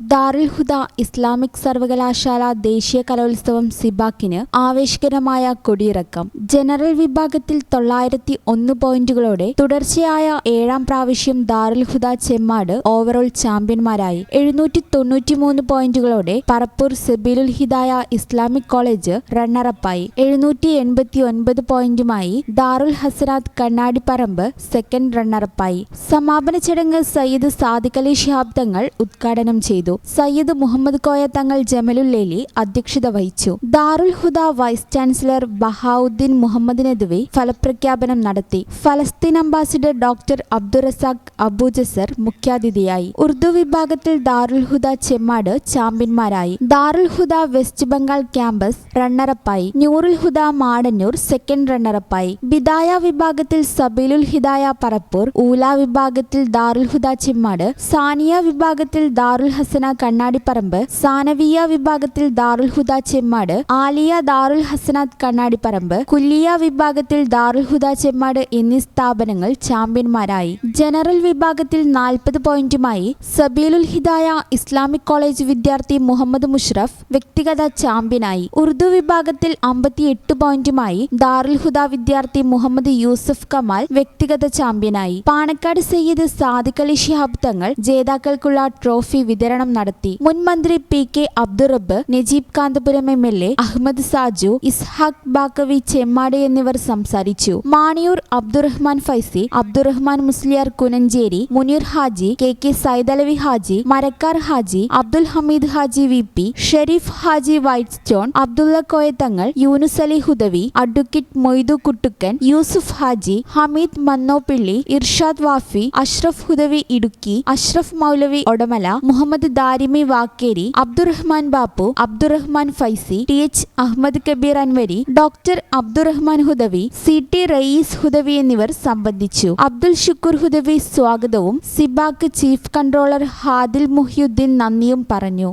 ദാറുൽ ഹുദ Islamic സർവകലാശാല ദേശീയ കലോത്സവം സിബാക്കിന് ആവേശകരമായ കൊടിയിറക്കം. ജനറൽ വിഭാഗത്തിൽ തൊള്ളായിരത്തി ഒന്ന് പോയിന്റുകളോടെ തുടർച്ചയായ ഏഴാം പ്രാവശ്യം ദാറുൽ ഹുദ ചെമ്മാട് ഓവറോൾ ചാമ്പ്യന്മാരായി. എഴുന്നൂറ്റി തൊണ്ണൂറ്റിമൂന്ന് പോയിന്റുകളോടെ പറപ്പൂർ സെബീലുൽ ഹിദായ ഇസ്ലാമിക് കോളേജ് റണ്ണറപ്പായി. എഴുന്നൂറ്റി എൺപത്തി ഒൻപത് പോയിന്റുമായി ദാറുൽ ഹസനാത്ത് കണ്ണാടിപ്പറമ്പ് സെക്കൻഡ് റണ്ണറപ്പായി. സമാപന ചടങ്ങ് സയ്യിദ് സാദിഖലി അലി ഉദ്ഘാടനം ചെയ്തു. സയ്യിദ് മുഹമ്മദ് കോയ തങ്ങൾ ജമലുല്ലേലി അധ്യക്ഷത വഹിച്ചു. ദാറുൽ ഹുദ വൈസ് ചാൻസലർ ബഹാവുദ്ദീൻ മുഹമ്മദിനെതുവെ ഫലപ്രഖ്യാപനം നടത്തി. ഫലസ്തീൻ ambassador doctor Abdurazak Abu Jaser മുഖ്യാതിഥിയായി. ഉറുദു വിഭാഗത്തിൽ ദാറുൽ ഹുദ ചെമ്മാട് ചാമ്പ്യന്മാരായി. ദാറുൽ ഹുദ വെസ്റ്റ് ബംഗാൾ ക്യാമ്പസ് റണ്ണറപ്പായി. ന്യൂറുൽ ഹുദ മാടന്നൂർ സെക്കൻഡ് റണ്ണറപ്പായി. ബിദായ വിഭാഗത്തിൽ സബീലുൽ ഹിദായ പറപ്പൂർ. ഊല വിഭാഗത്തിൽ ദാറുൽ ഹുദ ചെമ്മാട്. സാനിയ വിഭാഗത്തിൽ ദാറുൽ ഹസന കണ്ണാടിപ്പറമ്പ് സാനവിയ വിഭാഗത്തിൽ ദാറുൽ ഹുദ ചെമ്മാട് ആലിയ ദാറുൽ ഹസനാത്ത് കണ്ണാടിപ്പറമ്പ് കുല്ലിയ വിഭാഗത്തിൽ ദാറുൽ ഹുദ ചെമ്മാട് എന്നീ സ്ഥാപനങ്ങൾ ചാമ്പ്യന്മാരായി. ജനറൽ വിഭാഗത്തിൽ നാൽപ്പത് പോയിന്റുമായി സബീലുൽ ഹിദായ ഇസ്ലാമിക് കോളേജ് വിദ്യാർത്ഥി മുഹമ്മദ് മുഷ്റഫ് വ്യക്തിഗത ചാമ്പ്യനായി. ഉറുദു വിഭാഗത്തിൽ അമ്പത്തിയെട്ട് പോയിന്റുമായി ദാറുൽ ഹുദ വിദ്യാർത്ഥി മുഹമ്മദ് യൂസഫ് കമാൽ വ്യക്തിഗത ചാമ്പ്യനായി. പാണക്കാട് സയ്യിദ് സാദിഖ് അലി ശിഹാബ് തങ്ങൾ ജേതാക്കൾക്കുള്ള ട്രോഫി വിതരണം നടത്തി. മുൻമന്ത്രി P K Abdurabb Najeeb Kanthapuram M L A Ahmed Saju Ishaq Baqavi Chemmad എന്നിവർ സംസാരിച്ചു. Maniyoor Abdurahman Faizy Abdurahman Musliyar Kunancheri Muneer Haji K K Saidalavi Haji Marakkar Haji Abdul Hameed Haji V P Shareef Haji white stone Abdulla Koyathangal Yunus Ali Hudavi advocate Moidu Kuttukkan Yusuf Haji Hameed Mannoppilly Irshad Wafy Ashraf Hudavi Idukki Ashraf Moulavi Odamala Muhammad Darimi Vakkeri Abdurahman Bappu Abdurahman Faizy T H Ahmed Kabeer Anwari doctor Abdurahman Hudavi C T Rayees Hudavi എന്നിവർ സംബന്ധിച്ചു. അബ്ദുൽ ഷുക്കൂർ ഹുദവി സ്വാഗതവും സിബാക്ക് chief controller Hadil Muhiyuddeen നന്ദിയും പറഞ്ഞു.